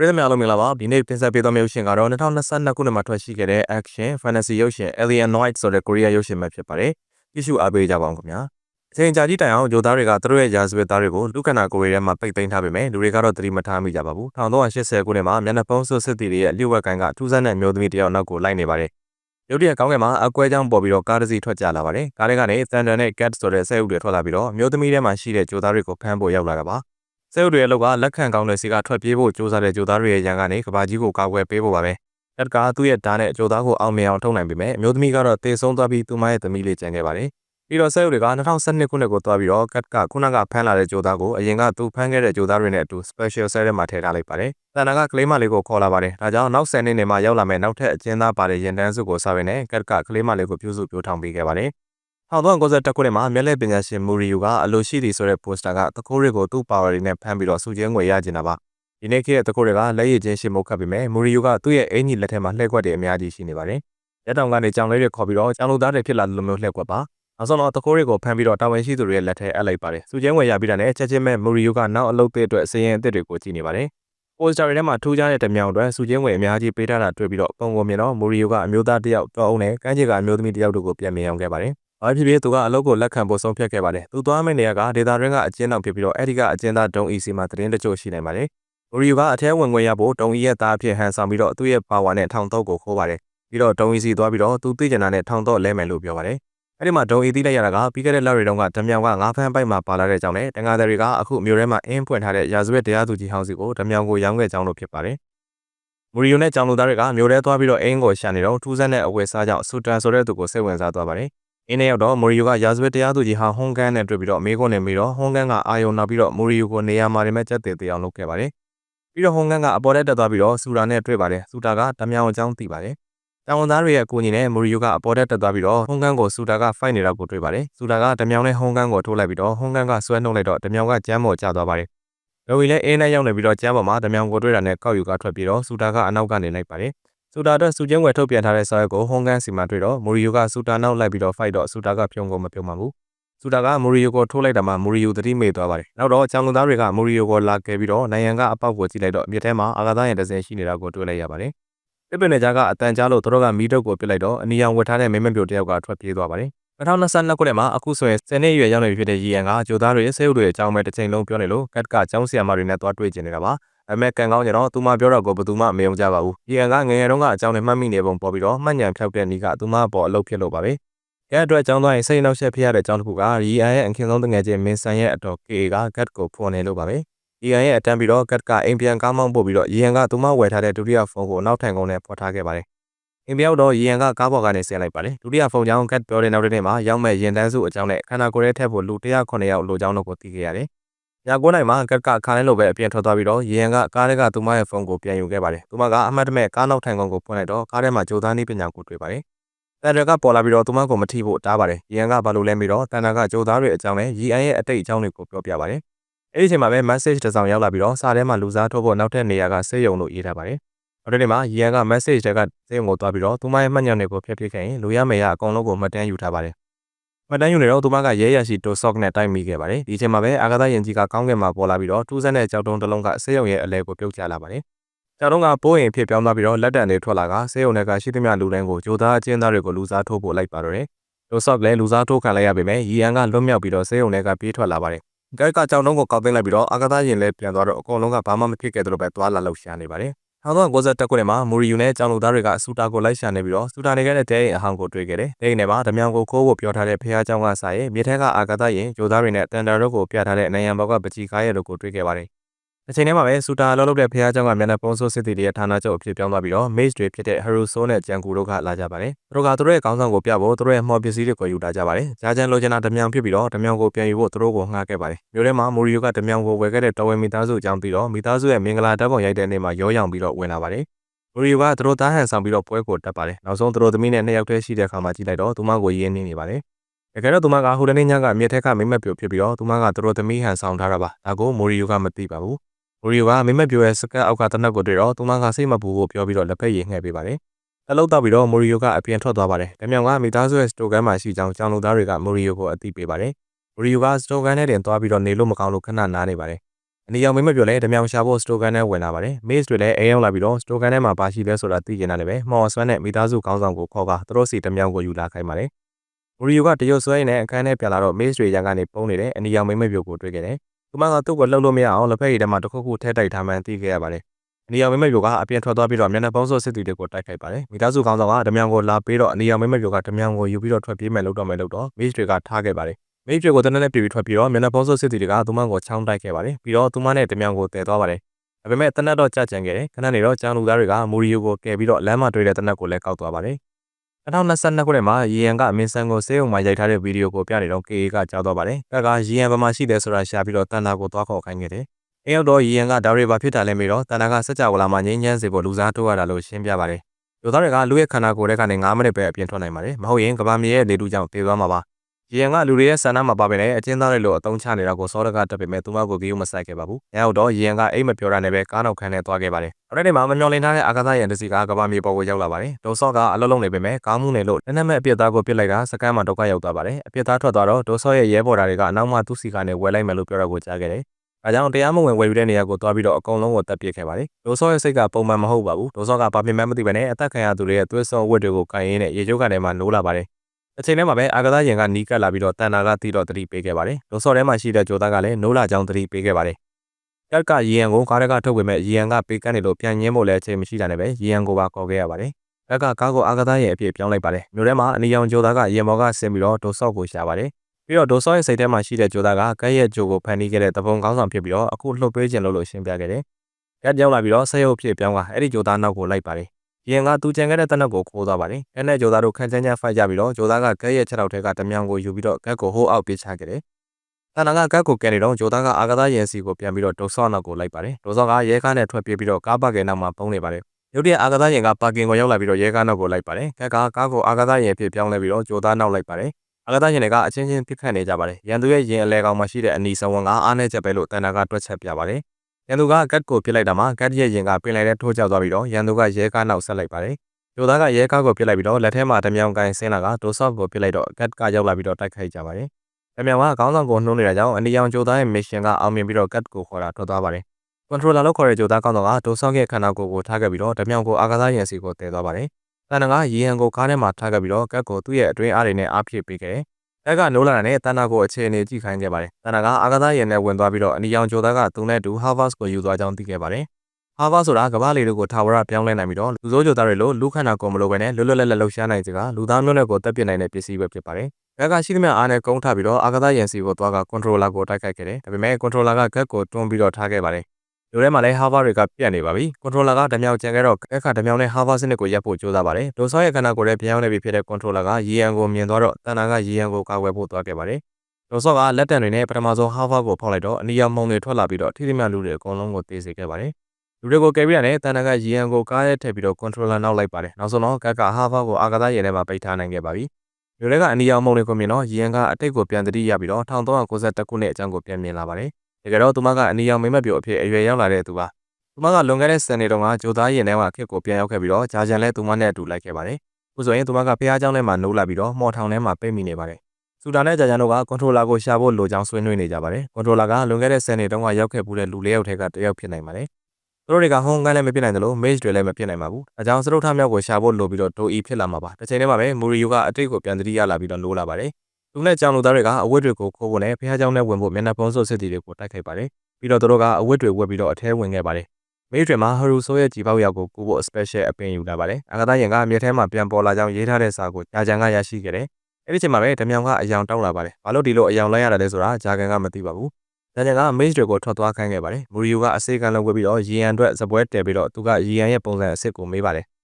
ပြည်သူများလုံးမင်္ဂလာပါဒီနေ့တင်ဆက်ပေးသွားမယ့်ရုပ်ရှင်ကတော့2022ခုနှစ်မှာထွက်ရှိခဲ့တဲ့ action fantasy ရုပ်ရှင် Alienoid ဆိုတဲ့ကိုရီးယားရုပ်ရှင်ပဲဖြစ်ပါတယ်ကြည့်ရှုအားပေးကြပါအောင်ခင်ဗျာအချိန်ကြာကြီးတိုင်အောင်ဂျိုသားတွေကသူတို့ရဲ့ရာဇဝတ်သားတွေကိုလူခန္ဓာကိုယ်ထဲမှာပိတ်သိမ်းထားပေမဲ့လူတွေကတော့သတိမထားမိကြပါဘူး1380ခုနှစ်မှာမျက်နှာဖုံးဆွစစ်တီတွေရဲ့လျှို့ဝှက်ကိုင်းကထူးဆန်းတဲ့မျိုးသမီးတစ်ယောက်နောက်ကိုလိုက်နေပါတယ်ရုတ်တရက်ကောင်းကင်မှာအကွဲကြောင်းပေါ်ပြီးတော့ကားတစ်စီးထွက်ကြလာပါတယ်ကားထဲကနေ Thunder နဲ့ Cat ဆိုတဲ့ဆဲဥတွေထွက်လာပြီးတော့မျိုးသမီးထဲမှာရှိတဲ့ဂျိုသားတွေကိုဖမ်းဖို့ရောက်လာတာပါ ဆဲဥတွေရဲ့လောက်ကလက်ခံကောင်းတဲ့စီကထွက်ပြေးဖို့ကြိုးစားတဲ့ဂျိုသားတွေရဲ့ရန်ကနေကဘာကြီးကိုကာကွယ်ပေးဖို့ပါပဲ။တက်ကသူ့ရဲ့ဓာတ်နဲ့ဂျိုသားကိုအောင်မြင်အောင်ထုတ်နိုင်ပေမဲ့အမျိုးသမီးကတော့တေဆုံးသွားပြီးသူမရဲ့သမီးလေးကျန်ခဲ့ပါတယ်။ပြီးတော့ဆဲဥတွေက2012ခုနှစ်ကိုသွားပြီးတော့ကတ်ကခုနကဖမ်းလာတဲ့ဂျိုသားကိုအရင်ကသူဖမ်းခဲ့တဲ့ဂျိုသားတွေနဲ့အတူ special cell ထဲမှာထည့်ထားလိုက်ပါတယ်။တန်နာကကလေးမလေးကိုခေါ်လာပါတယ်။ဒါကြောင့်နောက်10နှစ်နေမှရောက်လာမဲ့နောက်ထပ်အကျဉ်းသားပါတဲ့ရင်တန်းစုကိုစာဝင်နဲ့ကတ်ကကလေးမလေးကိုပြုစုပြောထောင်ပေးခဲ့ပါတယ်။ 1991ခုနှစ်မှာမျက်လက်ပညာရှင်မူရီယူကအလိုရှိသည်ဆိုတဲ့ပိုစတာကတကိုးတွေကိုသူ့ပါဝါတွေနဲ့ဖမ်းပြီးတော့စုကျင်းငွေရကျင်တာပါဒီနေ့ခေတ်တကိုးတွေကလက်ရည်ချင်းရှင်းမုတ်ခတ်ပြီးမဲ့မူရီယူကသူ့ရဲ့အင်ကြီးလက်ထဲမှာလှည့်ကွက်တွေအများကြီးရှိနေပါတယ်ရက်တောင်ကနေကြောင်လေးတွေခေါ်ပြီးတော့ကြောင်လူသားတွေဖြစ်လာလို့မျိုးလှည့်ကွက်ပါနောက်ဆုံးတော့တကိုးတွေကိုဖမ်းပြီးတော့တာဝန်ရှိသူတွေရဲ့လက်ထဲအပ်လိုက်ပါတယ်စုကျင်းငွေရပြီးတာနဲ့ချက်ချင်းမဲ့မူရီယူကနောက်အလုပ်သစ်အတွက်စည်ရင်အသစ်တွေကိုကြည့်နေပါတယ်ပိုစတာတွေထဲမှာထူးခြားတဲ့တမြောင်အတွက်စုချင်းငွေအများကြီးပေးထားတာတွေ့ပြီးတော့ပုံပုံမြင်တော့မူရီယိုကအမျိုးသားတစ်ယောက်တော်အောင်နဲ့ကမ်းခြေကအမျိုးသမီးတစ်ယောက်တို့ကိုပြန်မြင်အောင်ခဲ့ပါတယ်။ ဘာဖြစ်ဖြစ်သူကအလုပ်ကိုလက်ခံဖို့ဆုံးဖြတ်ခဲ့ပါတယ်။သူသွားမယ့်နေရာကဒေတာရင်းကအကျဉ်းအောင်ဖြစ်ပြီးတော့အဲ့ဒီကအကျဉ်းသားဒုံအီစီမှာသတင်းတချို့ရှိနိုင်ပါတယ်။မိုရီယိုကအထဲဝင်ခွင့်ရဖို့ဒုံအီရဲ့သားအဖြစ်ဟန်ဆောင်ပြီးတော့သူ့ရဲ့ပါဝါနဲ့ထောင်တော့ကိုခိုးပါတယ်။ပြီးတော့ဒုံအီစီသွားပြီးတော့သူသိကျင်တာနဲ့ထောင်တော့လဲမယ်လို့ပြောပါတယ်။အဲ့ဒီမှာဒုံအီသိလိုက်ရတာကပြီးခဲ့တဲ့လတွေတုန်းကဓမြောင်ကငါးဖမ်းပိုက်မှာပါလာတဲ့ကြောင့်နဲ့တန်ငါတွေကအခုမျိုးထဲမှာအင်းဖွင့်ထားတဲ့ရာဇဝတ်တရားသူကြီးဟောင်းစီကိုဓမြောင်ကိုရောင်းခဲ့ကြောင်းလို့ဖြစ်ပါတယ်။မူရီယိုနဲ့ကြောင်လူသားတွေကမျိုးထဲသွားပြီးတော့အင်းကိုရှာနေတော့ထူးဆန်းတဲ့အဝယ်စားကြောင့်ဆူတန်ဆိုတဲ့သူကိုစိတ်ဝင်စားသွားပါတယ် အင်းနဲ့ရောက်တော့မိုရီယိုကရာဇဝတ်တရားသူကြီးဟာဟွန်ကန်နဲ့တွေ့ပြီးတော့မေးခွန်းနဲ့မေးတော့ဟွန်ကန်ကအာယုံနောက်ပြီးတော့မိုရီယိုကိုနေရာမှာနေမဲ့ကြက်သေးသေးအောင်လုပ်ခဲ့ပါတယ်။ပြီးတော့ဟွန်ကန်ကအပေါ်တက်တက်သွားပြီးတော့စူတာနဲ့တွေ့ပါတယ်။စူတာကဓမြောင်အကြောင်းသိပါတယ်။တောင်ဝန်သားတွေရဲ့အကူအညီနဲ့မိုရီယိုကအပေါ်တက်တက်သွားပြီးတော့ဟွန်ကန်ကိုစူတာကဖိုက်နေတာကိုတွေ့ပါတယ်။စူတာကဓမြောင်နဲ့ဟွန်ကန်ကိုထိုးလိုက်ပြီးတော့ဟွန်ကန်ကဆွဲနှုတ်လိုက်တော့ဓမြောင်ကကျမ်းပေါ်ကျသွားပါတယ်။လော်ဝီလည်းအင်းနဲ့ရောက်နေပြီးတော့ကျမ်းပေါ်မှာဓမြောင်ကိုတွေ့တာနဲ့ကောက်ယူကထွက်ပြီးတော့စူတာကအနောက်ကနေလိုက်ပါတယ်။ စူတာအတွက်စူချင်းဝယ်ထုတ်ပြန်ထားတဲ့စာရွက်ကိုဟွန်ကန်စီမှာတွေ့တော့မိုရီယိုကစူတာနောက်လိုက်ပြီးတော့ဖိုက်တော့စူတာကဖြုံကိုမပြုံးပါဘူးစူတာကမိုရီယိုကိုထိုးလိုက်တာမှမိုရီယိုသတိမေ့သွားပါတယ်နောက်တော့ချောင်လူသားတွေကမိုရီယိုကိုလာကယ်ပြီးတော့နိုင်ရန်ကအပေါက်ကိုကြည့်လိုက်တော့မြစ်ထဲမှာအာဂါသရဲ့ဒဇင်ရှိနေတာကိုတွေ့လိုက်ရပါတယ်ပြပင်နေကြကအတန်ကြားလို့သူတို့ကမီးတုပ်ကိုပစ်လိုက်တော့အနီရောင်ဝတ်ထားတဲ့မိမပြိုတယောက်ကထွက်ပြေးသွားပါတယ်2022ခုနှစ်မှာအခုဆိုရင်10နှစ်အရွယ်ရောက်နေပြီဖြစ်တဲ့ရီယန်ကဂျိုသားတွေရဲ့ဆဲဥတွေအကြောင်းပဲတစ်ချိန်လုံးပြောနေလို့ကတ်ကကျောင်းဆရာမတွေနဲ့တွားတွေ့ကျင်နေတာပါ အမေကန်ကောင်းကြတော့သူမပြောတော့ကိုဘယ်သူမှမယုံကြပါဘူး။ဒီအန်ကငငယ်တုန်းကအကြောင်းနဲ့မှတ်မိနေပုံပေါ်ပြီးတော့မှတ်ညံဖြောက်တဲ့နီးကသူမအပေါ်အလုပ်ဖြစ်လို့ပါပဲ။အဲအတွက်အကြောင်းသွားရင်စိတ်နှောက်ယှက်ဖြစ်ရတဲ့အကြောင်းတစ်ခုကရီအန်ရဲ့အခင်ဆုံးတငယ်ချင်းမင်းဆန်ရဲ့အတော်ကေကကတ်ကိုဖွန်နေလို့ပါပဲ။ရီအန်ရဲ့အတန်းပြီးတော့ကတ်ကအိမ်ပြန်ကားမောင်းပို့ပြီးတော့ရီအန်ကသူမဝယ်ထားတဲ့ဒုတိယဖုန်းကိုနောက်ထန်ကုန်းနဲ့ဖော်ထားခဲ့ပါတယ်။အိမ်ပြောက်တော့ရီအန်ကကားပေါ်ကနေဆင်းလိုက်ပါတယ်။ဒုတိယဖုန်းကြောင့်ကတ်ပြောတဲ့နောက်တစ်နေ့မှာရောက်မဲ့ရင်တန်းစုအကြောင်းနဲ့ခန္ဓာကိုယ်ရဲ့ထက်ဖို့လူ109ယောက်လိုကြောင်းတို့ကိုသိခဲ့ရတယ်။ ည9နိုင်မှာကတ်ကခါလဲလိုပဲအပြင်ထွက်သွားပြီးတော့ရေရန်ကကားထဲကသူမရဲ့ဖုန်းကိုပြန်ယူခဲ့ပါတယ်။သူမကအမှတ်တမဲ့ကားနောက်ထိုင်ကုန်ကိုဖွင့်လိုက်တော့ကားထဲမှာဂျိုသားနည်းပညာကိုတွေ့ပါတယ်။တန်ဒရကပေါ်လာပြီးတော့သူမကိုမထိဖို့တားပါတယ်။ရေရန်ကဘာလို့လဲပြီးတော့တန်ဒရကဂျိုသားတွေအကြောင်းနဲ့ရီအန်ရဲ့အတိတ်အကြောင်းတွေကိုပြောပြပါတယ်။အဲဒီအချိန်မှာပဲ message တစ်စောင်ရောက်လာပြီးတော့စာထဲမှာလူစားထုတ်ဖို့နောက်ထပ်နေရာကစေယုံလို့ရေးထားပါတယ်။နောက်တစ်နေ့မှာရီအန်က message တွေကစေယုံကိုသွားပြီးတော့သူမရဲ့မှတ်ညောင်တွေကိုဖျက်ပစ်ခဲ့ရင်လူရမယ်ရအကုန်လုံးကိုမှတ်တမ်းယူထားပါတယ် မှတ်တမ်းယူနေတော့သူမကရဲရရှိတိုဆော့နဲ့တိုက်မိခဲ့ပါတယ်ဒီအချိန်မှာပဲအာဂါသယင်ကြီးကကောင်းကင်မှာပေါ်လာပြီးတော့ထူးဆန်းတဲ့ကြောက်တုံးတစ်လုံးကဆေးရုံရဲ့အလဲကိုပြုတ်ကျလာပါတယ်ကြောက်တုံးကပိုးရင်ဖြစ်ပြောင်းသွားပြီးတော့လက်တံတွေထွက်လာကဆေးရုံတွေကရှိသမျှလူတိုင်းကိုဂျိုသားအကျဉ်းသားတွေကိုလူစားထိုးဖို့လိုက်ပါတော့တယ်တိုဆော့လည်းလူစားထိုးခံလိုက်ရပေမဲ့ရီအန်ကလွတ်မြောက်ပြီးတော့ဆေးရုံတွေကပြေးထွက်လာပါတယ်ကဲကကြောက်တုံးကိုကောက်သိမ်းလိုက်ပြီးတော့အာဂါသယင်လည်းပြန်သွားတော့အကုန်လုံးကဘာမှမဖြစ်ခဲ့သလိုပဲသွားလာလှုပ်ရှားနေပါတယ် 1990ခုနှစ်မှာမူရီယူနဲ့ကျောင်းလူသားတွေကစူတာကိုလိုက်ရှာနေပြီးတော့စူတာနေခဲ့တဲ့တဲအိမ်အဟောင်းကိုတွေ့ခဲ့တယ်။တဲအိမ်ထဲမှာဓမြောင်ကိုခိုးဖို့ပြောထားတဲ့ဖះเจ้าကစာရဲ့မြေထဲကအာကာသရင်ဂျိုသားတွေနဲ့တန်တာတို့ကိုပြထားတဲ့နိုင်ရန်ဘောက်ကပကြီးကားရဲ့တို့ကိုတွေ့ခဲ့ပါတယ် တစ်ချိန်တည်းမှာပဲစူတာလောလုပ်တဲ့ဖះเจ้าကမျက်နှာပုံဆိုးစစ်တီတွေရဲ့ဌာနချုပ်အဖြစ်ပြောင်းသွားပြီးတော့ Mage တွေဖြစ်တဲ့ Haruso နဲ့ Janku တို့ကလာကြပါတယ်။သူတို့ကသူတို့ရဲ့ကောင်းဆောင်ကိုပြဖို့သူတို့ရဲ့မှော်ပစ္စည်းတွေကိုယူလာကြပါတယ်။ဂျာဂျန်လိုချင်တာဓမြောင်ဖြစ်ပြီးတော့ဓမြောင်ကိုပြန်ယူဖို့သူတို့ကိုငှားခဲ့ပါတယ်။မြို့ထဲမှာမိုရီယိုကဓမြောင်ကိုဝယ်ခဲ့တဲ့တော်ဝင်မိသားစုအကြောင်းပြီးတော့မိသားစုရဲ့မင်္ဂလာတပ်ပုံရိုက်တဲ့နေ့မှာရောရောင်ပြီးတော့ဝင်လာပါတယ်။မိုရီယိုကသူတို့သားဟန်ဆောင်ပြီးတော့ပွဲကိုတက်ပါတယ်။နောက်ဆုံးသူတို့သမီးနဲ့နှစ်ယောက်တည်းရှိတဲ့အခါမှာကြည့်လိုက်တော့သူမကိုရင်းနေနေပါတယ်။တကယ်တော့သူမကဟိုတနေ့ညကမြေထက်ကမိမက်ပြိုဖြစ်ပြီးတော့သူမကသူတို့သမီးဟန်ဆောင်ထားတာပါ။ဒါကိုမိုရီယိုကမသိပါဘူး မိုရီယိုကမိမက်ပြိုရဲ့စကတ်အောက်ကတနက်ကိုတွေ့တော့သူမကစိတ်မပူဖို့ပြောပြီးတော့လက်ဖက်ရည်ငှဲ့ပေးပါတယ်။တလုံးတော့ပြီးတော့မိုရီယိုကအပြင်ထွက်သွားပါတယ်။တမြောင်ကမိသားစုရဲ့စတိုကန်မှာရှိကြောင်းကျောင်းလူသားတွေကမိုရီယိုကိုအသိပေးပါတယ်။မိုရီယိုကစတိုကန်ထဲတင်သွားပြီးတော့နေလို့မကောင်းလို့ခဏနားနေပါတယ်။အနီရောင်မင်းမပြောလဲဓမြောင်ရှာဖို့စတိုကန်နဲ့ဝင်လာပါတယ်မေ့စ်တွေလည်းအဲရောက်လာပြီးတော့စတိုကန်ထဲမှာပါရှိလဲဆိုတာသိကျင်တာလည်းပဲမော်ဆွမ်းနဲ့မိသားစုခေါင်းဆောင်ကိုခေါ်ကသူတို့စီဓမြောင်ကိုယူလာခိုင်းပါတယ်မူရီယိုကတရုတ်ဆွဲနဲ့အခန်းထဲပြန်လာတော့မေ့စ်တွေရန်ကနေပုံနေတဲ့အနီရောင်မင်းမပြောကိုတွေ့ခဲ့တယ် သူမကသူ့ကိုလှုပ်လို့မရအောင်လက်ဖက်ရည်ထဲမှာတစ်ခုခုထဲတိုက်ထားမှန်းသိခဲ့ရပါတယ်အနီရောင်မင်းမပြောကအပြင်ထွက်သွားပြီးတော့မျက်နှာပေါင်းစောစစ်တီတွေကိုတိုက်ခိုက်ပါတယ်မိသားစုခေါင်းဆောင်ကဓမြောင်ကိုလာပေးတော့အနီရောင်မင်းမပြောကဓမြောင်ကိုယူပြီးတော့ထွက်ပြေးမယ်လို့တော့မယ်လို့တော့မေ့စ်တွေကထားခဲ့ပါတယ်မိတ်တွေကိုတနက်နဲ့ပြေပြီးထွက်ပြီးတော့မျက်နှာပေါင်းစောစစ်တီတွေကသူမကိုချောင်းတိုက်ခဲ့ပါတယ်ပြီးတော့သူမနဲ့ဓမြောင်ကိုတည်သွားပါတယ်ဒါပေမဲ့တနက်တော့ကြကြံခဲ့တယ်ခဏနေတော့ចောင်လူသားတွေကမူရီယိုကိုကယ်ပြီးတော့လမ်းမှာတွေ့တဲ့တနက်ကိုလည်းကောက်သွားပါတယ် 2022ခုနှစ်မှာရီယန်ကအမင်းဆန်ကိုစေးုံမှာရိုက်ထားတဲ့ဗီဒီယိုကိုပြနေတော့ KA ကကြောက်တော့ပါတယ်။ကကရီယန်ဘာမှရှိတယ်ဆိုတာရှာပြီးတော့တန်တာကိုသွားခေါ်ခိုင်းခဲ့တယ်။အဲရောက်တော့ရီယန်ကဒါရီဘာဖြစ်တာလဲမေးတော့တန်တာကစက်ကြဝဠာမှာငင်းညမ်းစေဖို့လူစားတိုးရတာလို့ရှင်းပြပါတယ်။လူသားတွေကလူရဲ့ခန္ဓာကိုယ်ထဲကနေ9မိနစ်ပဲအပြင်ထွက်နိုင်ပါတယ်။မဟုတ်ရင်ကဘာမြေရဲ့လေတူကြောင့်တေသွားမှာပါ။ ရီယန်ကလူတွေရဲ့ဆန္ဒမှာပါပဲနဲ့အကျဉ်းသားတွေလို့အတုံးချနေတာကိုစောရကတက်ပေမဲ့သူမကိုဂီယုမဆိုင်ခဲ့ပါဘူး။အဲရောက်တော့ရီယန်ကအိတ်မပြောရနဲ့ပဲကားနောက်ခန်းနဲ့သွားခဲ့ပါတယ်။အဲ့ဒီမှာမမျော်လင့်ထားတဲ့အာကာသယံတစီကကဘာမြေပေါ်ကိုရောက်လာပါတယ်။ဒေါ်ဆော့ကအလုံးလုံးနေပေမဲ့ကားမှုနေလို့လက်နက်မဲ့အပြစ်သားကိုပစ်လိုက်တာစကမ်းမှာဒုက္ခရောက်သွားပါတယ်။အပြစ်သားထွက်သွားတော့ဒေါ်ဆော့ရဲ့ရဲဘော်ဓာတွေကအနောက်မှသူ့စီကနေဝဲလိုက်မယ်လို့ပြောတော့ကိုကြားခဲ့တယ်။အဲကြောင့်တရားမဝင်ဝယ်ယူတဲ့နေရာကိုသွားပြီးတော့အကုန်လုံးကိုတက်ပစ်ခဲ့ပါတယ်။ဒေါ်ဆော့ရဲ့စိတ်ကပုံမှန်မဟုတ်ပါဘူး။ဒေါ်ဆော့ကဘာဖြစ်မှန်းမသိဘဲနဲ့အသက်ခံရသူတွေရဲ့သွေးစွန်ဝတ်တွေကိုကန်ရင်းနဲ့ရေချိုးကန်ထဲမှာနိုးလာပါတယ်။ အချိန်ထဲမှာပဲအာကာသယာဉ်ကနီးကပ်လာပြီးတော့တန်နာကတီးတော့တတိပေးခဲ့ပါတယ်။ဒေါ်ဆော့ထဲမှာရှိတဲ့ဂျိုသားကလည်းနိုးလာကြောင်းတတိပေးခဲ့ပါတယ်။ကက်ကရီယန်ကိုကားရကထုတ်ပေမဲ့ရီယန်ကပေးကန့်နေလို့ပြန်ညင်းဖို့လည်းအချိန်မရှိတာနဲ့ပဲရီယန်ကိုပါခေါ်ခဲ့ရပါတယ်။ကက်ကကားကိုအာကာသရဲ့အဖြစ်ပြောင်းလိုက်ပါတယ်။မြို့ထဲမှာအနီရောင်ဂျိုသားကရီယန်ဘော်ကဆင်းပြီးတော့ဒိုဆော့ကိုရှာပါတယ်။ပြီးတော့ဒိုဆော့ရဲ့စိတ်ထဲမှာရှိတဲ့ဂျိုသားကကက်ရဲ့ဂျိုကိုဖန်တီးခဲ့တဲ့တပုံကောင်းဆောင်ဖြစ်ပြီးတော့အခုလှုပ်ပေးခြင်းလို့လို့ရှင်းပြခဲ့တယ်။ကက်ရောက်လာပြီးတော့ဆက်ရုပ်ဖြစ်ပြောင်းကအဲ့ဒီဂျိုသားနောက်ကိုလိုက်ပါတယ်။ ရီယန်ကသူကြံခဲ့တဲ့တနက်ကိုခိုးသွားပါတယ်။အဲ့နဲ့ဂျိုသားတို့ခန်းချမ်းချမ်းဖိုက်ကြပြီးတော့ဂျိုသားကကက်ရဲ့ချက်ထောက်ထဲကတမြောင်ကိုယူပြီးတော့ကက်ကိုဟိုးအောက်ပစ်ချခဲ့တယ်။တန်နာကကက်ကိုကယ်နေတော့ဂျိုသားကအာကာသရဲ့စီကိုပြန်ပြီးတော့ဒိုဆော့နောက်ကိုလိုက်ပါတယ်။ဒိုဆော့ကရဲကားနဲ့ထွက်ပြေးပြီးတော့ကားပါကင်နောက်မှာပုံနေပါတယ်။ရုတ်တရက်အာကာသယာဉ်ကပါကင်ကိုရောက်လာပြီးတော့ရဲကားနောက်ကိုလိုက်ပါတယ်။ကက်ကကားကိုအာကာသယာဉ်ဖြစ်ပြောင်းလဲပြီးတော့ဂျိုသားနောက်လိုက်ပါတယ်။အာကာသယာဉ်တွေကအချင်းချင်းပြစ်ခတ်နေကြပါတယ်။ရန်သူရဲ့ရင်အလဲကောင်မှာရှိတဲ့အနီဆဝန်ကအားနေချက်ပဲလို့တန်နာကတွက်ချက်ပြပါတယ်။ ရန်သူကကက်ကိုပြစ်လိုက်တာမှာကက်ရဲ့ရင်ကပင်လယ်ထဲထိုးကျသွားပြီးတော့ရန်သူကရဲကားနောက်ဆက်လိုက်ပါတယ်။ဂျိုသားကရဲကားကိုပြစ်လိုက်ပြီးတော့လက်ထဲမှာဓမြောင်ကန်ဆင်းလာကဒိုဆော့ကိုပြစ်လိုက်တော့ကက်ကရောက်လာပြီးတော့တိုက်ခိုက်ကြပါတယ်။ဓမြောင်ကခေါင်းဆောင်ကိုနှိုးနေတာကြောင့်အနီရောင်ဂျိုသားရဲ့မစ်ရှင်ကအောင်မြင်ပြီးတော့ကက်ကိုခေါ်တာထွက်သွားပါတယ်။ controller လို့ခေါ်တဲ့ဂျိုသားကောင်းဆောင်ကဒိုဆော့ရဲ့ခန္ဓာကိုယ်ကိုထားခဲ့ပြီးတော့ဓမြောင်ကိုအာကာသယာဉ်စီကိုတည်သွားပါတယ်။တန်နကရီယန်ကိုကားထဲမှာထားခဲ့ပြီးတော့ကက်ကိုသူ့ရဲ့အတွင်းအားတွေနဲ့အားဖြည့်ပေးခဲ့တယ်။ ကက်ကနိုးလာတဲ့တန်နာကိုအခြေအနေကြည့်ခိုင်းခဲ့ပါတယ်။တန်နာကအာကာသယာဉ်နဲ့ဝင်သွားပြီးတော့အနီရောင်ဂျိုသားကသူနဲ့တူဟာဗတ်ကိုယူသွားကြောင်းသိခဲ့ပါတယ်။ဟာဗတ်ဆိုတာကမ္ဘာလေတို့ကိုထာဝရပြောင်းလဲနိုင်ပြီးတော့လူစိုးဂျိုသားတွေလိုလူခန္ဓာကိုယ်မလိုဘဲနဲ့လွတ်လွတ်လပ်လပ်လှုပ်ရှားနိုင်စကလူသားမျိုးနဲ့ကိုတက်ပြစ်နိုင်တဲ့ပစ္စည်းပဲဖြစ်ပါတယ်။ကက်ကရှိသမျှအားနဲ့ကုန်းထပြီးတော့အာကာသယာဉ်စီကိုသွားကကွန်ထရိုလာကိုတိုက်ခိုက်ခဲ့တယ်။ဒါပေမဲ့ကွန်ထရိုလာကကက်ကိုတွန်းပြီးတော့ထားခဲ့ပါတယ် လူထဲမှာလည်းဟာဗတ်တွေကပြတ်နေပါပြီ။ကွန်ထရိုလာကဓမြောင်ကျန်ခဲ့တော့အခါဓမြောင်နဲ့ဟာဗတ်စနစ်ကိုရပ်ဖို့ကြိုးစားပါတယ်။ဒိုဆော့ရဲ့ခန္ဓာကိုယ်ရဲ့ပြောင်းလဲပြီးဖြစ်တဲ့ကွန်ထရိုလာကရီယန်ကိုမြင်သွားတော့တန်နာကရီယန်ကိုကာကွယ်ဖို့သွားခဲ့ပါတယ်။ဒိုဆော့ကလက်တံတွေနဲ့ပထမဆုံးဟာဗတ်ကိုဖောက်လိုက်တော့အနီရောင်မုံတွေထွက်လာပြီးတော့ထိထိမြလူတွေအကုန်လုံးကိုတေးစေခဲ့ပါတယ်။လူတွေကိုကယ်ပြီးရတယ်တန်နာကရီယန်ကိုကားရဲထည့်ပြီးတော့ကွန်ထရိုလာနောက်လိုက်ပါတယ်။နောက်ဆုံးတော့ကက်ကဟာဗတ်ကိုအာကာသယာဉ်ထဲမှာပိတ်ထားနိုင်ခဲ့ပါပြီ။လူတွေကအနီရောင်မုံတွေကိုမြင်တော့ရီယန်ကအတိတ်ကိုပြန်တတိရပြီးတော့1392ခုနှစ်အကြောင်းကိုပြန်မြင်လာပါတယ်။ တကယ်တော့သူမကအနီရောင်မိမ့်မပြိုအဖြစ်အရွယ်ရောက်လာတဲ့သူပါ။သူမကလွန်ခဲ့တဲ့စနေတုန်းကဂျိုသားရင်ထဲမှာခစ်ကိုပြန်ရောက်ခဲ့ပြီးတော့ဂျာဂျန်လည်းသူမနဲ့အတူလိုက်ခဲ့ပါတယ်။အခုဆိုရင်သူမကဖះเจ้าထဲမှာနိုးလာပြီးတော့မော်ထောင်ထဲမှာပိတ်မိနေပါတယ်။စူတာနဲ့ဂျာဂျန်တို့ကကွန်ထရိုလာကိုရှာဖို့လိုချောင်းဆွေးနွေးနေကြပါတယ်။ကွန်ထရိုလာကလွန်ခဲ့တဲ့စနေတုန်းကရောက်ခဲ့ပူးတဲ့လူလေးယောက်ထဲကတယောက်ဖြစ်နိုင်ပါတယ်။သူတို့တွေကဟွန်ကန်လည်းမဖြစ်နိုင်တယ်လို့ Mage တွေလည်းမဖြစ်နိုင်ပါဘူး။အကြောင်းစရုပ်ထမြောက်ကိုရှာဖို့လိုပြီးတော့ဒိုအီဖြစ်လာမှာပါ။တစ်ချိန်တည်းမှာပဲမူရီယိုကအတိတ်ကိုပြန်တတိရလာပြီးတော့နိုးလာပါတယ်။ သူနဲ့ကြောင်လူသားတွေကအဝတ်တွေကိုခိုးဖို့နဲ့ဖះเจ้าနဲ့ဝင်ဖို့မျက်နှာပုံးစုပ်စစ်တီတွေကိုတိုက်ခိုက်ပါတယ်။ပြီးတော့သူတို့ကအဝတ်တွေဝတ်ပြီးတော့အထဲဝင်ခဲ့ပါတယ်။မေးတွေမှာဟရူဆိုရဲ့ကြီးပေါက်ရောက်ကိုကူဖို့ special အပင်ယူလာပါတယ်။အာဂသာရင်ကမြေထဲမှာပြန်ပေါ်လာကြောင်းရေးထားတဲ့စာကိုကြာကြံကရရှိခဲ့တယ်။အဲ့ဒီချိန်မှာပဲဓမြောင်ကအယောင်တောက်လာပါတယ်။ဘာလို့ဒီလိုအယောင်လိုက်ရတယ်လဲဆိုတာဂျာကန်ကမသိပါဘူး။ကြာကြံကမေးတွေကိုထွက်သွားခိုင်းခဲ့ပါတယ်။မူရီယိုကအစေကန်လုံးဝပြီးတော့ရီယန်အတွက်စပွဲတဲပြီးတော့သူကရီယန်ရဲ့ပုံစံအစ်စ်ကိုမေးပါတယ်။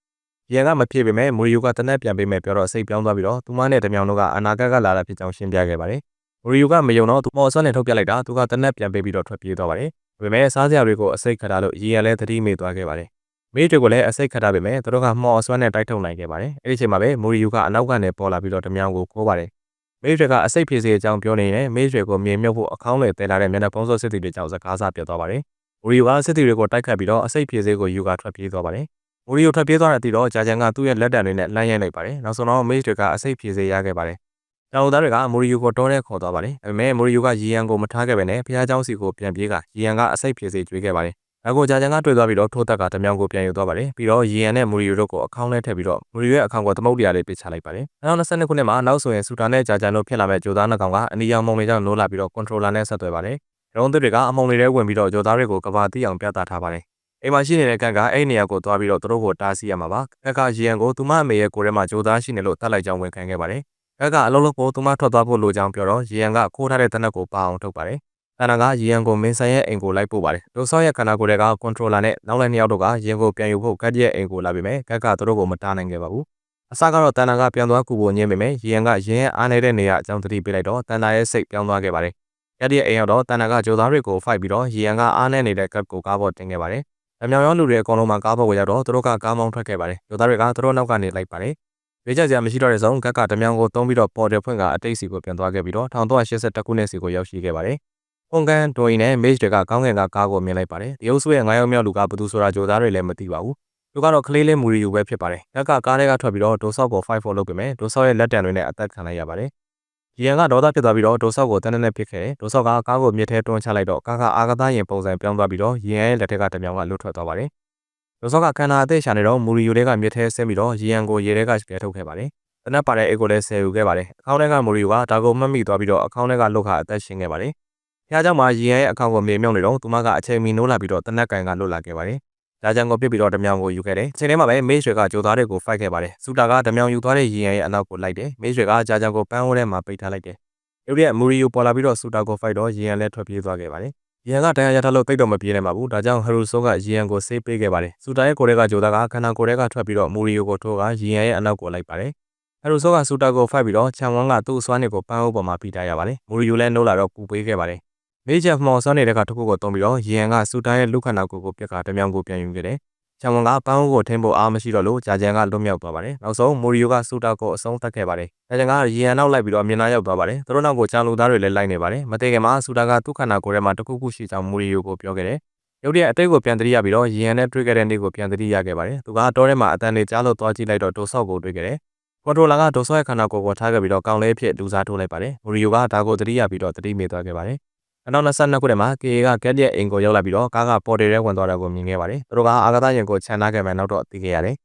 ရီယန်ကမဖြစ်ပေမဲ့မူရီယိုကတနက်ပြန်ပေးမယ်ပြောတော့စိတ်ပြောင်းသွားပြီးတော့သူမနဲ့ဓမြောင်တို့ကအနာဂတ်ကလာတာဖြစ်ကြောင်းရှင်းပြခဲ့ပါတယ်။မူရီယိုကမယုံတော့သူမော်ဆွမ်းနဲ့ထုတ်ပြလိုက်တာသူကတနက်ပြန်ပေးပြီးတော့ထွက်ပြေးသွားပါတယ်။ဒါပေမဲ့စားစရာတွေကိုအစိတ်ခတ်တာလို့ရီယန်လည်းသတိမေ့သွားခဲ့ပါတယ်။မေးတွေကိုလည်းအစိတ်ခတ်တာပေမဲ့သူတို့ကမော်ဆွမ်းနဲ့တိုက်ထုတ်နိုင်ခဲ့ပါတယ်။အဲ့ဒီချိန်မှာပဲမူရီယိုကအနောက်ကနေပေါ်လာပြီးတော့ဓမြောင်ကိုခိုးပါတယ်။မေးတွေကအစိတ်ဖြေစေအကြောင်းပြောနေတယ်မေးတွေကိုမြေမြုပ်ဖို့အကောင်းလေတဲလာတဲ့မျက်နှာပုံးစောစစ်တီတွေကြောင့်စကားစားပြတ်သွားပါတယ်။မူရီယိုကစစ်တီတွေကိုတိုက်ခတ်ပြီးတော့အစိတ်ဖြေစေကိုယူကထွက်ပြေးသွားပါတယ်။ မူရီယိုထွက်ပြေးသွားတဲ့အတီတော့ဂျာဂျန်ကသူ့ရဲ့လက်တံတွေနဲ့လှမ်းရိုက်လိုက်ပါတယ်။နောက်ဆုံးတော့မေးတွေကအစိတ်ဖြေစေရခဲ့ပါတယ်။ ကျောင်းသားတွေကမိုရီယိုကိုတောထဲခေါ်သွားပါတယ်ဒါပေမဲ့မိုရီယိုကရီယန်ကိုမထားခဲ့ပဲနဲ့ဖះเจ้าစီကိုပြန်ပြေးကရီယန်ကအစိတ်ဖြစ်စေကျွေးခဲ့ပါတယ်ဒါကိုဂျာဂျန်ကတွေ့သွားပြီးတော့ထိုးသက်ကတမြောင်ကိုပြန်ယူသွားပါတယ်ပြီးတော့ရီယန်နဲ့မိုရီယိုတို့ကိုအကောင့်ထဲထည့်ပြီးတော့မိုရီယိုရဲ့အကောင့်ကိုသမုတ်တရားလေးပစ်ချလိုက်ပါတယ်2022ခုနှစ်မှာနောက်ဆိုရင်စူတာနဲ့ဂျာဂျန်တို့ဖြစ်လာမဲ့ဂျိုသားနှစ်ကောင်ကအနီရောင်မုံတွေကြောင့်နိုးလာပြီးတော့ကွန်ထရိုလာနဲ့ဆက်သွယ်ပါတယ်ရုံးသစ်တွေကအမုံတွေထဲဝင်ပြီးတော့ဂျိုသားတွေကိုကဘာတိအောင်ပြသထားပါတယ် အိမ်မှာရှိနေတဲ့ကန်ကအဲ့ဒီနေရာကိုသွားပြီးတော့သူတို့ကိုတားဆီးရမှာပါကက်ကရီယန်ကိုသူမအမေရဲ့ကိုယ်ထဲမှာဂျိုသားရှိနေလို့တတ်လိုက်ကြောင်းဝန်ခံခဲ့ပါတယ်ကက်ကအလုံးလုံးကိုသူမထွက်သွားဖို့လိုကြောင်းပြောတော့ရီယန်ကခိုးထားတဲ့တနက်ကိုပါအောင်ထုတ်ပါတယ်တန်နာကရီယန်ကိုမင်းဆိုင်ရဲ့အိမ်ကိုလိုက်ပို့ပါတယ်ဒိုဆော့ရဲ့ခန္ဓာကိုယ်တွေကကွန်ထရိုလာနဲ့နောက်လည်းနှစ်ယောက်တို့ကရီယန်ကိုပြန်ယူဖို့ကက်ရဲ့အိမ်ကိုလာပေမဲ့ကက်ကသူတို့ကိုမတားနိုင်ခဲ့ပါဘူးအစကတော့တန်နာကပြန်သွားကူဖို့ညင်းပေမဲ့ရီယန်ကရင်းရဲ့အားနေတဲ့နေရာအကြောင်းတတိပေးလိုက်တော့တန်နာရဲ့စိတ်ပြောင်းသွားခဲ့ပါတယ်ကက်ရဲ့အိမ်ရောက်တော့တန်နာကဂျိုသားတွေကိုဖိုက်ပြီးတော့ရီယန်ကအားနေနေတဲ့ကက်ကိုကားပေါ်တင်ခဲ့ပါတယ် အမြောင်ရောလူတွေအကုန်လုံးမှာကားပေါ်ကိုရောက်တော့သူတို့ကကားမောင်းထွက်ခဲ့ပါတယ်ဂျိုသားတွေကသူတို့နောက်ကနေလိုက်ပါတယ်ရွေးချယ်စရာမရှိတော့တဲ့ဆုံးကက်ကတမြောင်ကိုတုံးပြီးတော့ပေါ်တယ်ဖွင့်ကအတိတ်စီကိုပြန်သွားခဲ့ပြီးတော့1382ခုနှစ်စီကိုရောက်ရှိခဲ့ပါတယ်။ပွန်ကန်ဒိုင်နဲ့မေ့ချ်တွေကကောင်းကင်ကကားကိုမြင်လိုက်ပါတယ်။ဒီအုပ်စုရဲ့9ယောက်မြောက်လူကဘသူဆိုတာကြိုသားတွေလည်းမသိပါဘူး။သူကတော့ကလေးလေးမူရီယူပဲဖြစ်ပါတယ်။ကက်ကကားထဲကထွက်ပြီးတော့ဒိုဆော့ကို5-4လုပ်ပေးမယ်။ဒိုဆော့ရဲ့လက်တံတွေနဲ့အသက်ခံလိုက်ရပါတယ်။ ရီယန်ကဒေါသဖြစ်သွားပြီးတော့ဒိုဆော့ကိုတန်းတန်းနဲ့ပစ်ခဲ့တယ်။ဒိုဆော့ကကားကိုမြစ်ထဲတွန်းချလိုက်တော့ကားကအာဂသာရင်ပုံစံပြောင်းသွားပြီးတော့ရီယန်ရဲ့လက်ထက်ကတမြောင်ကလွတ်ထွက်သွားပါတယ်။ဒိုဆော့ကခန္ဓာအသက်ရှာနေတော့မူရီယူတွေကမြစ်ထဲဆင်းပြီးတော့ရီယန်ကိုရေထဲကကဲထုတ်ခဲ့ပါတယ်။တနက်ပါတဲ့အိတ်ကိုလည်းဆယ်ယူခဲ့ပါတယ်အကောင့်ထဲကမိုရီယိုကဒါကိုမှတ်မိသွားပြီးတော့အကောင့်ထဲကလုတ်ခါအသက်ရှင်ခဲ့ပါတယ်ဖះเจ้าမှာရီယန်ရဲ့အကောင့်ကိုမြေမြုံနေတော့သူမကအချိန်မီနိုးလာပြီးတော့တနက်ကန်ကလွတ်လာခဲ့ပါတယ် ဒါကြောင့်ကိုပြစ်ပြီးတော့ဓမြောင်ကိုယူခဲ့တယ်။ချိန်ထဲမှာပဲမေ့ရွှေကကြိုသားတွေကိုဖိုက်ခဲ့ပါတယ်။စူတာကဓမြောင်ယူသွားတဲ့ရီယန်ရဲ့အနောက်ကိုလိုက်တယ်။မေ့ရွှေကကြာကြောင်ကိုပန်းဝဲထဲမှာပိတ်ထားလိုက်တယ်။ရုပ်ရဲ့မူရီယိုပေါ်လာပြီးတော့စူတာကိုဖိုက်တော့ရီယန်လည်းထွက်ပြေးသွားခဲ့ပါတယ်။ရီယန်ကတရားရထားလို့တိတ်တော့မပြေးနိုင်ပါဘူး။ဒါကြောင့်ဟရူဆိုးကရီယန်ကိုဆေးပေးခဲ့ပါတယ်။စူတာရဲ့ကိုယ်ထဲကကြိုသားကခန္ဓာကိုယ်ထဲကထွက်ပြီးတော့မူရီယိုကိုထိုးကရီယန်ရဲ့အနောက်ကိုလိုက်ပါတယ်။အဲလိုဆိုကစူတာကိုဖိုက်ပြီးတော့ချန်ဝမ်ကသူ့အစွမ်းနေကိုပန်းအုပ်ပေါ်မှာပြီးထားရပါတယ်။မူရီယိုလည်းနိုးလာတော့ပူပေးခဲ့ပါတယ်။ မေဂျက်မော်စွမ်းနေတဲ့ကတစ်ခုကိုတုံးပြီးတော့ရီယန်ကစူတာရဲ့လူခန္ဓာကိုယ်ကိုပြက်ကတမြောင်ကိုပြန်ယူခဲ့တယ်။ချန်ဝမ်ကပန်းအုပ်ကိုထင်းဖို့အားမရှိတော့လို့ဂျာဂျန်ကလွတ်မြောက်သွားပါတယ်။နောက်ဆုံးမူရီယိုကစူတာကိုအဆုံးသတ်ခဲ့ပါတယ်။ဂျာဂျန်ကရီယန်နောက်လိုက်ပြီးတော့မြင်နာရောက်သွားပါတယ်။သူတို့နောက်ကိုချန်လူသားတွေလည်းလိုက်နေပါတယ်။မသေးခင်မှာစူတာကသူ့ခန္ဓာကိုယ်ထဲမှာတခုခုရှိကြောင်းမူရီယိုကိုပြောခဲ့တယ်။ရုပ်တရက်အတိတ်ကိုပြန်တတိရပြီးတော့ရီယန်နဲ့တွေ့ခဲ့တဲ့နေ့ကိုပြန်တတိရခဲ့ပါတယ်။သူကတောထဲမှာအတန်တွေကြားလို့သွားကြည့်လိုက်တော့ဒိုဆော့ကိုတွေ့ခဲ့တယ်ကွန်ထရိုလာကဒိုဆော့ရဲ့ခန္ဓာကိုယ်ကိုထားခဲ့ပြီးတော့ကောင်လေးအဖြစ်လူစားထိုးလိုက်ပါတယ်။မိုရီယိုကဒါကိုသတိရပြီးတော့သတိမေ့သွားခဲ့ပါတယ်။ 2022ခုနှစ်မှာ KA ကကက်ရဲ့အိမ်ကိုရောက်လာပြီးတော့ကားကပေါ်တယ်ထဲဝင်သွားတာကိုမြင်ခဲ့ပါတယ်။သူတို့ကအာဂါသရင်ကိုခြံထားခဲ့မှနောက်တော့သိခဲ့ရတယ်